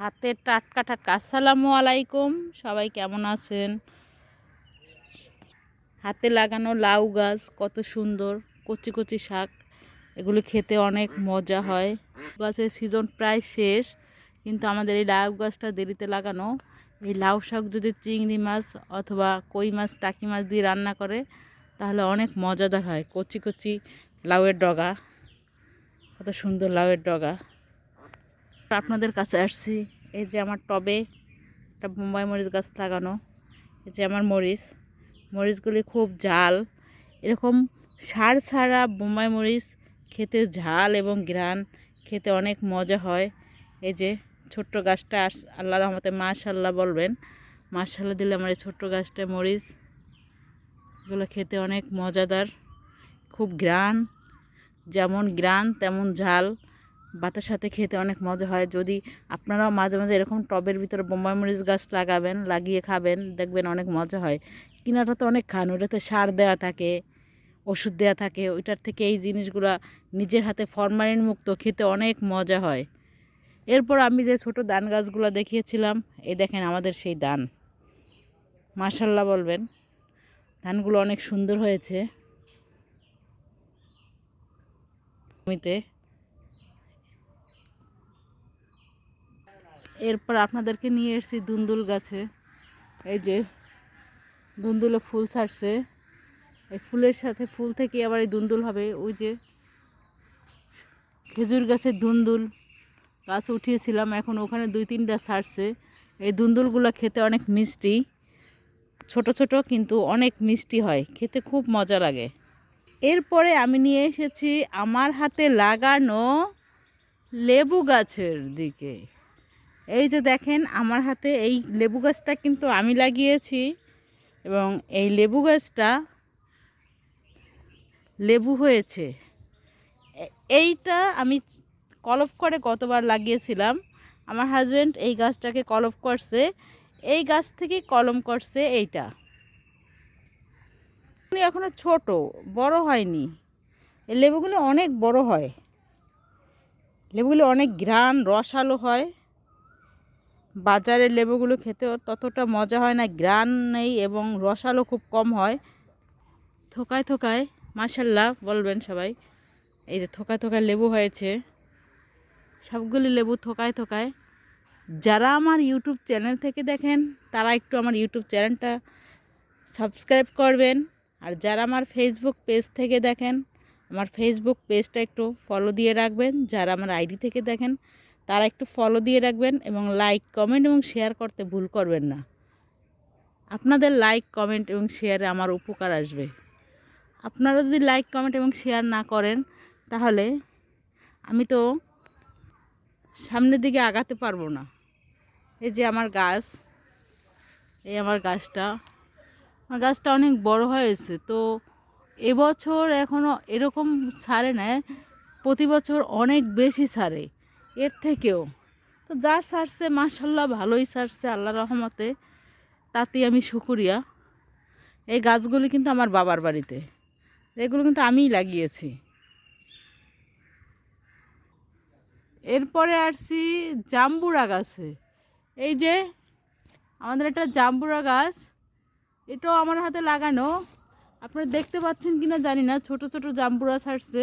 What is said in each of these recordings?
হাতে টাটকা টাটকা। আসসালামু আলাইকুম, সবাই কেমন আছেন? হাতে লাগানো লাউ গাছ, কত সুন্দর, কচি কচি শাক, এগুলো খেতে অনেক মজা হয়। গাছের সিজন প্রায় শেষ, কিন্তু আমাদের এই লাউ গাছটা দেরিতে লাগানো, এই লাউ শাক যদি চিংড়ি মাছ অথবা কই মাছ, টাকি মাছ দিয়ে রান্না করে, তাহলে অনেক মজাদার হয়। কচি কচি লাউয়ের ডগা, কত সুন্দর লাউয়ের ডগা। আপনাদের কাছে আসছি। এই যে আমার টবে একটা বোম্বাই মরিচ গাছ লাগানো। এই যে আমার মরিচ। মরিচগুলি খুব ঝাল। এরকম সার ছাড়া বোম্বাই মরিচ খেতে ঝাল এবং গ্রান খেতে অনেক মজা হয়। এই যে ছোট্ট গাছটা আল্লাহ রহমতে মাশাল্লাহ বলবেন। মাশাল্লাহ দিলে আমার এই ছোট্ট গাছটা মরিচ, এগুলো খেতে অনেক মজাদার, খুব গ্রান যেমন গ্রান তেমন ঝাল। ভাতের সাথে খেতে অনেক মজা হয়। যদি আপনারাও মাঝে মাঝে এরকম টবের ভিতরে বোম্বাই মরিচ গাছ লাগাবেন, লাগিয়ে খাবেন, দেখবেন অনেক মজা হয়। কিনাটা তো অনেক খান, ওটাতে সার দেওয়া থাকে, ওষুধ দেওয়া থাকে, ওইটার থেকে এই জিনিসগুলা নিজের হাতে ফরমালিন মুক্ত খেতে অনেক মজা হয়। এরপর আমি যে ছোট ধান গাছগুলো দেখিয়েছিলাম, এই দেখেন আমাদের সেই ধান। মাশাল্লাহ বলবেন, ধানগুলো অনেক সুন্দর হয়েছে। জমিতে এরপর আপনাদেরকে নিয়ে এসেছি দুন্দুল গাছে। এই যে দুন্দুলে ফুল ছাড়ছে। এই ফুলের সাথে ফুল থেকে আবার এই দুন্দুল হবে। ওই যে খেজুর গাছের দুন্দুল গাছ উঠিয়েছিলাম। এখন ওখানে দুই তিনটা ছাড়ছে। এই দুন্দুলগুলো খেতে অনেক মিষ্টি। ছোট ছোট কিন্তু অনেক মিষ্টি হয়। খেতে খুব মজা লাগে। এরপরে আমি নিয়ে এসেছি আমার হাতে লাগানো লেবু গাছের দিকে। এই যে দেখেন, আমার হাতে এই লেবু গাছটা কিন্তু আমি লাগিয়েছি এবং এই লেবু গাছটা লেবু হয়েছে। এইটা আমি কলপ করে কতবার লাগিয়েছিলাম। আমার হাজব্যান্ড এই গাছটাকে কলপ করছে। এই গাছ থেকে কলম করছে এইটা। এখনও ছোট, বড় হয়নি। এই লেবুগুলো অনেক বড় হয়। লেবুগুলো অনেক ঘ্রাণ, রসালো হয়। বাজারের লেবুগুলো খেতেও ততটা মজা হয় না, গ্রান নেই এবং রসালো খুব কম হয়। থোকায় থোকায় মাসাল্লাহ বলবেন সবাই। এই যে থোকায় থোকায় লেবু হয়েছে। সবগুলি লেবু থোকায় থোকায়। যারা আমার ইউটিউব চ্যানেল থেকে দেখেন, তারা একটু আমার ইউটিউব চ্যানেলটা সাবস্ক্রাইব করবেন। আর যারা আমার ফেসবুক পেজ থেকে দেখেন, আমার ফেসবুক পেজটা একটু ফলো দিয়ে রাখবেন। যারা আমার আইডি থেকে দেখেন তারা একটু ফলো দিয়ে রাখবেন এবং লাইক কমেন্ট এবং শেয়ার করতে ভুল করবেন না। আপনাদের লাইক কমেন্ট এবং শেয়ারে আমার উপকার আসবে। আপনারা যদি লাইক কমেন্ট এবং শেয়ার না করেন, তাহলে আমি তো সামনের দিকে আগাতে পারব না। এই যে আমার গাছ, এই আমার গাছটা আমার গাছটা অনেক বড় হয়েছে। তো এবছর এখনও এরকম ছাড়ে না প্রতি বছর অনেক বেশি ছাড়ে এর থেকেও। তো যার সারছে মাসাল্লাহ ভালোই ছাড়ছে আল্লাহ রহমতে। তাতেই আমি শুকুরিয়া। এই গাছগুলি কিন্তু আমার বাবার বাড়িতে। এগুলো কিন্তু আমিই লাগিয়েছি। এরপরে আসছি জাম্বুরা গাছে। এই যে আমাদের একটা জাম্বুরা গাছ, এটাও আমার হাতে লাগানো। আপনারা দেখতে পাচ্ছেন কিনা জানি না, ছোট ছোট জাম্বুরা ছাড়ছে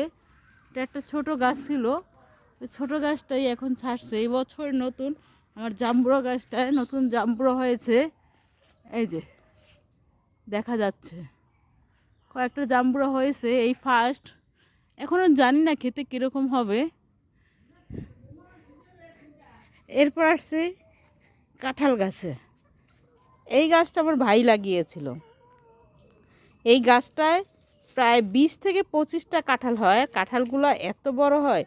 এটা একটা ছোট গাছ ছিল। ছোটো গাছটাই এখন ছাড়ছে। এই বছর নতুন আমার জাম্বুরা গাছটায় নতুন জাম্বুরা হয়েছে। এই যে, দেখা যাচ্ছে। কয়েকটা জাম্বুরা হয়েছে, এই ফার্স্ট এখনও জানি না খেতে কীরকম হবে। এরপর আসছে কাঁঠাল গাছে। এই গাছটা আমার ভাই লাগিয়েছিল। এই গাছটায় প্রায় বিশ থেকে পঁচিশটা কাঁঠাল হয়। কাঁঠালগুলো এত বড় হয়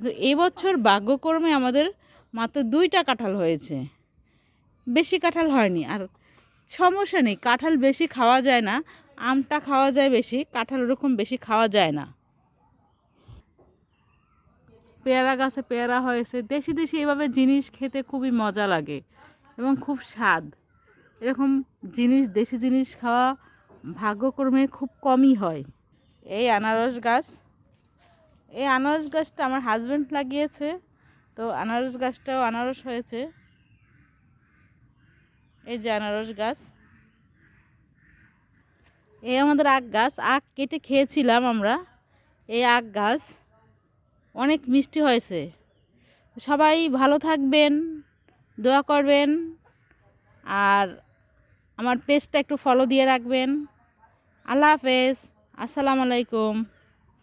কিন্তু এবছর ভাগ্যক্রমে আমাদের মাত্র দুইটা কাঁঠাল হয়েছে। বেশি কাঁঠাল হয়নি। আর সমস্যা নেই, কাঁঠাল বেশি খাওয়া যায় না, আমটা খাওয়া যায় বেশি, কাঁঠাল ওরকম বেশি খাওয়া যায় না। পেয়ারা গাছে পেয়ারা হয়েছে, দেশি দেশি এভাবে জিনিস খেতে খুবই মজা লাগে এবং খুব স্বাদ। এরকম জিনিস, দেশি জিনিস খাওয়া ভাগ্যক্রমে খুব কমই হয়। এই আনারস গাছ এই আনারস গাছটা আমার হাজব্যান্ড লাগিয়েছে, তো আনারস গাছটাও আনারস হয়েছে। এই যে আনারস গাছ। এই আমাদের আখ গাছ আখ কেটে খেয়েছিলাম আমরা। এই আখ গাছ, অনেক মিষ্টি হয়েছে। সবাই ভালো থাকবেন, দোয়া করবেন, আর আমার পেজটা একটু ফলো দিয়ে রাখবেন। আল্লাহ হাফেজ, আসসালামু আলাইকুম।